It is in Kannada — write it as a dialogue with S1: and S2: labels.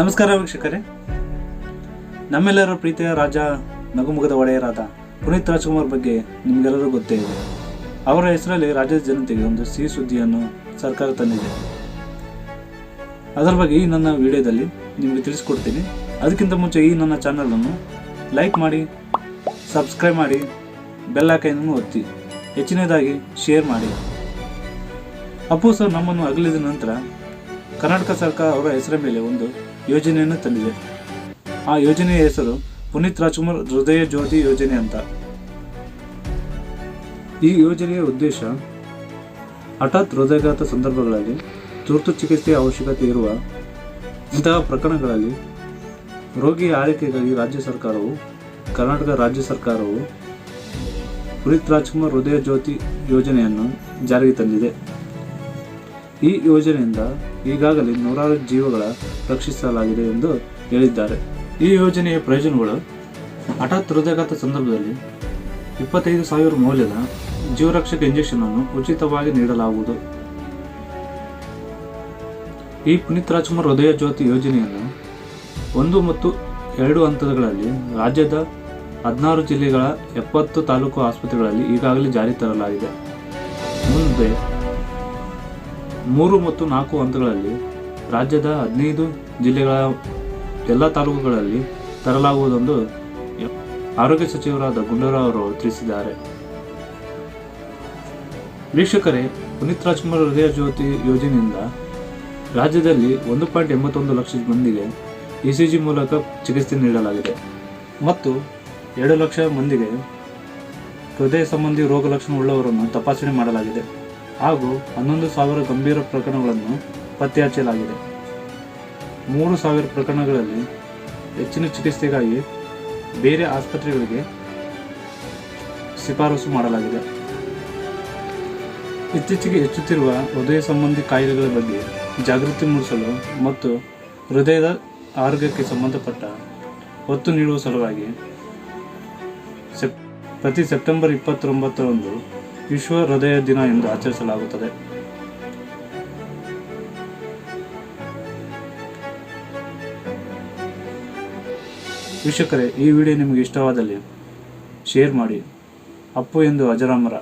S1: ನಮಸ್ಕಾರ ವೀಕ್ಷಕರೇ. ನಮ್ಮೆಲ್ಲರ ಪ್ರೀತಿಯ ರಾಜ ನಗುಮುಗದ ಒಡೆಯರಾದ ಪುನೀತ್ ರಾಜ್ಕುಮಾರ್ ಬಗ್ಗೆ ನಿಮಗೆಲ್ಲರೂ ಗೊತ್ತೇ ಇದೆ. ಅವರ ಹೆಸರಲ್ಲಿ ರಾಜ್ಯದ ಜನತೆಗೆ ಒಂದು ಸಿಹಿ ಸುದ್ದಿಯನ್ನು ಸರ್ಕಾರ ತಂದಿದೆ. ಅದರ ಬಗ್ಗೆ ಈ ನನ್ನ ವಿಡಿಯೋದಲ್ಲಿ ನಿಮಗೆ ತಿಳಿಸ್ಕೊಡ್ತೀನಿ. ಅದಕ್ಕಿಂತ ಮುಂಚೆ ಈ ನನ್ನ ಚಾನಲನ್ನು ಲೈಕ್ ಮಾಡಿ, ಸಬ್ಸ್ಕ್ರೈಬ್ ಮಾಡಿ, ಬೆಲ್ ಐಕನನ್ನು ಒತ್ತಿ, ಹೆಚ್ಚಿನದಾಗಿ ಶೇರ್ ಮಾಡಿ. ಅಪ್ಪು ಸರ್ ನಮ್ಮನ್ನು ಅಗಲಿದ ನಂತರ ಕರ್ನಾಟಕ ಸರ್ಕಾರ ಅವರ ಹೆಸರ ಮೇಲೆ ಒಂದು ಯೋಜನೆಯನ್ನು ತಂದಿದೆ. ಆ ಯೋಜನೆಯ ಹೆಸರು ಪುನೀತ್ ರಾಜ್ಕುಮಾರ್ ಹೃದಯ ಜ್ಯೋತಿ ಯೋಜನೆ ಅಂತ. ಈ ಯೋಜನೆಯ ಉದ್ದೇಶ ಹಠಾತ್ ಹೃದಯಘಾತ ಸಂದರ್ಭಗಳಲ್ಲಿ, ತುರ್ತು ಚಿಕಿತ್ಸೆಯ ಅವಶ್ಯಕತೆ ಇರುವ ಇಂತಹ ಪ್ರಕರಣಗಳಲ್ಲಿ ರೋಗಿಯ ಆರೈಕೆಗಾಗಿ ರಾಜ್ಯ ಸರ್ಕಾರವು, ಕರ್ನಾಟಕ ರಾಜ್ಯ ಸರ್ಕಾರವು ಪುನೀತ್ ರಾಜ್ಕುಮಾರ್ ಹೃದಯ ಜ್ಯೋತಿ ಯೋಜನೆಯನ್ನು ಜಾರಿಗೆ ತಂದಿದೆ. ಈ ಯೋಜನೆಯಿಂದ ಈಗಾಗಲೇ ನೂರಾರು ಜೀವಗಳ ರಕ್ಷಿಸಲಾಗಿದೆ ಎಂದು ಹೇಳಿದ್ದಾರೆ. ಈ ಯೋಜನೆಯ ಪ್ರಯೋಜನಗಳು ಹಠಾತ್ ಹೃದಯಘಾತ ಸಂದರ್ಭದಲ್ಲಿ ಇಪ್ಪತ್ತೈದು ಸಾವಿರ ಮೌಲ್ಯದ ಜೀವರಕ್ಷಕ ಇಂಜೆಕ್ಷನ್ ಅನ್ನು ಉಚಿತವಾಗಿ ನೀಡಲಾಗುವುದು. ಈ ಪುನೀತ್ ರಾಜ್ಕುಮಾರ್ ಹೃದಯ ಜ್ಯೋತಿ ಯೋಜನೆಯನ್ನು ಒಂದು ಮತ್ತು ಎರಡು ಹಂತಗಳಲ್ಲಿ ರಾಜ್ಯದ ಹದಿನಾರು ಜಿಲ್ಲೆಗಳ ಎಪ್ಪತ್ತು ತಾಲೂಕು ಆಸ್ಪತ್ರೆಗಳಲ್ಲಿ ಈಗಾಗಲೇ ಜಾರಿ ತರಲಾಗಿದೆ. ಮುಂದೆ ಮೂರು ಮತ್ತು ನಾಲ್ಕು ಹಂತಗಳಲ್ಲಿ ರಾಜ್ಯದ ಹದಿನೈದು ಜಿಲ್ಲೆಗಳ ಎಲ್ಲ ತಾಲೂಕುಗಳಲ್ಲಿ ತರಲಾಗುವುದೆಂದು ಆರೋಗ್ಯ ಸಚಿವರಾದ ಗುಂಡೂರಾವ್ ಅವರು ತಿಳಿಸಿದ್ದಾರೆ. ವೀಕ್ಷಕರೇ, ಪುನೀತ್ ರಾಜ್ಕುಮಾರ್ ಹೃದಯ ಜ್ಯೋತಿ ಯೋಜನೆಯಿಂದ ರಾಜ್ಯದಲ್ಲಿ ಒಂದು ಪಾಯಿಂಟ್ ಎಂಬತ್ತೊಂದು ಲಕ್ಷ ಮಂದಿಗೆ ಇಸಿಜಿ ಮೂಲಕ ಚಿಕಿತ್ಸೆ ನೀಡಲಾಗಿದೆ. ಮತ್ತು ಎರಡು ಲಕ್ಷ ಮಂದಿಗೆ ಹೃದಯ ಸಂಬಂಧಿ ರೋಗ ಲಕ್ಷಣ ಉಳ್ಳವರನ್ನು ತಪಾಸಣೆ ಮಾಡಲಾಗಿದೆ. ಹಾಗೂ ಹನ್ನೊಂದು ಸಾವಿರ ಗಂಭೀರ ಪ್ರಕರಣಗಳನ್ನು ಪತ್ತೆ ಹಚ್ಚಲಾಗಿದೆ ಮೂರು ಸಾವಿರ ಪ್ರಕರಣಗಳಲ್ಲಿ ಹೆಚ್ಚಿನ ಚಿಕಿತ್ಸೆಗಾಗಿ ಬೇರೆ ಆಸ್ಪತ್ರೆಗಳಿಗೆ ಶಿಫಾರಸು ಮಾಡಲಾಗಿದೆ. ಇತ್ತೀಚೆಗೆ ಹೆಚ್ಚುತ್ತಿರುವ ಹೃದಯ ಸಂಬಂಧಿ ಕಾಯಿಲೆಗಳ ಬಗ್ಗೆ ಜಾಗೃತಿ ಮೂಡಿಸಲು ಮತ್ತು ಹೃದಯದ ಆರೋಗ್ಯಕ್ಕೆ ಸಂಬಂಧಪಟ್ಟ ಒತ್ತು ನೀಡುವ ಸಲುವಾಗಿ ಸೆಪ್, ಪ್ರತಿ ಸೆಪ್ಟೆಂಬರ್ ಇಪ್ಪತ್ತೊಂಬತ್ತರಂದು ವಿಶ್ವ ಹೃದಯ ದಿನ ಎಂದು ಆಚರಿಸಲಾಗುತ್ತದೆ. ವೀಕ್ಷಕರೇ, ಈ ವಿಡಿಯೋ ನಿಮಗೆ ಇಷ್ಟವಾದಲ್ಲಿ ಶೇರ್ ಮಾಡಿ. ಅಪ್ಪು ಎಂದು ಅಜರಾಮರ.